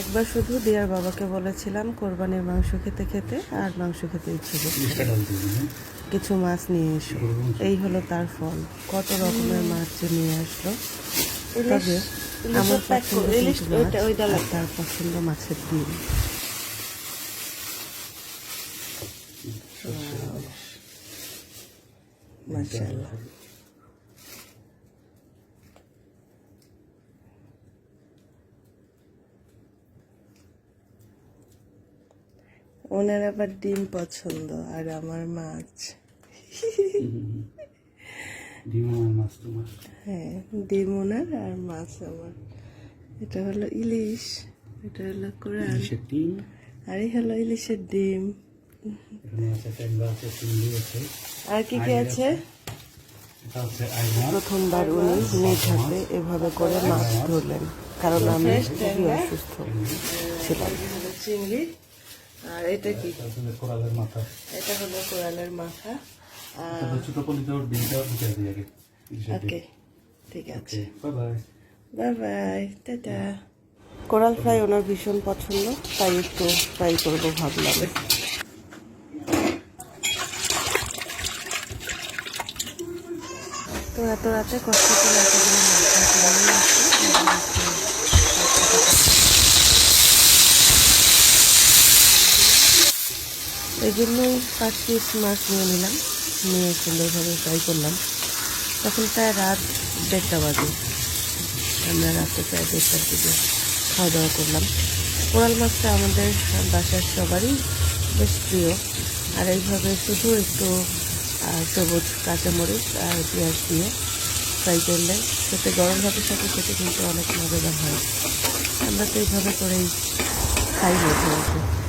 একবার শুধু দিয়ার বাবাকে বলেছিলাম কোরবানির মাংস খেতে খেতে আর মাংস খেতে ইচ্ছে কিছু মাছ নিয়ে এসো। এই হলো তার ফল। কত রকমের মাছ যে নিয়ে আসলো। তবে আমার পছন্দ তার পছন্দ মাছের ডিম। মাশাআল্লাহ। ওনার আবার ডিম পছন্দ আর আমার মাছ। ডিম আমার মাছ তোমার। হ্যাঁ ডিম ওনার আর মাছ আমার। এটা হলো ইলিশ এটা হলো কোরআন আর এই হলো ইলিশের ডিম। আর কি কি আছে? এটা হচ্ছে আইনা প্রথমবার উনি নিজ হাতে এভাবে করে মাছ ধরলেন কারণ আমি খুবই অসুস্থ ছিলাম। চিংড়ি। আর এটা কি? কোরালের মাথা। এটা হলো কোরালের মাথা তো ছোট কলিটার ডিমটা ঢুকে দিই আগে ওকে ঠিক আছে। Bye bye bye bye tata. Coral fry ওনার ভীষণ পছন্দ তাই একটু ফ্রাই করব ভাবলাম। তো এত রাতে কষ্ট করে এতগুলো মাছ কিনে নিয়ে আসছি। এই জন্যই পাঁচ পিস মাছ নিয়ে নিলাম। নিয়ে সুন্দরভাবে ফ্রাই করলাম। তখন প্রায় রাত দেড়টা বাজে। আমরা রাতে প্রায় দেড়টার দিকে খাওয়া দাওয়া করলাম। কোরাল মাছটা আমাদের বাসার সবারই বেশ প্রিয়। আর এইভাবে শুধু একটু সবুজ কাঁচামরিচ আর পেঁয়াজ দিয়ে ফ্রাই করলে খেতে, গরম ভাতের সাথে খেতে কিন্তু অনেক মজাদার হয়। আমরা তো এইভাবে করেই খাই মাঝে মাঝে।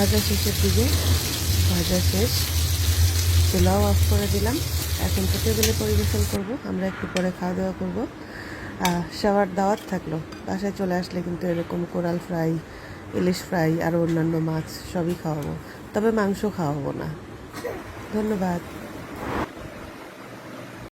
ভাজা শেষের দিকে ভাজা শেষ। চুলাও অফ করে দিলাম। এখন তো গেলে পরিবেশন করব। আমরা একটু পরে খাওয়া দাওয়া করব। আর সবার দাওয়াত থাকল। বাসায় চলে আসলে কিন্তু এরকম কোরাল ফ্রাই, ইলিশ ফ্রাই, আর অন্যান্য মাছ সবই খাওয়াবো। তবে মাংস খাওয়াবো না। ধন্যবাদ।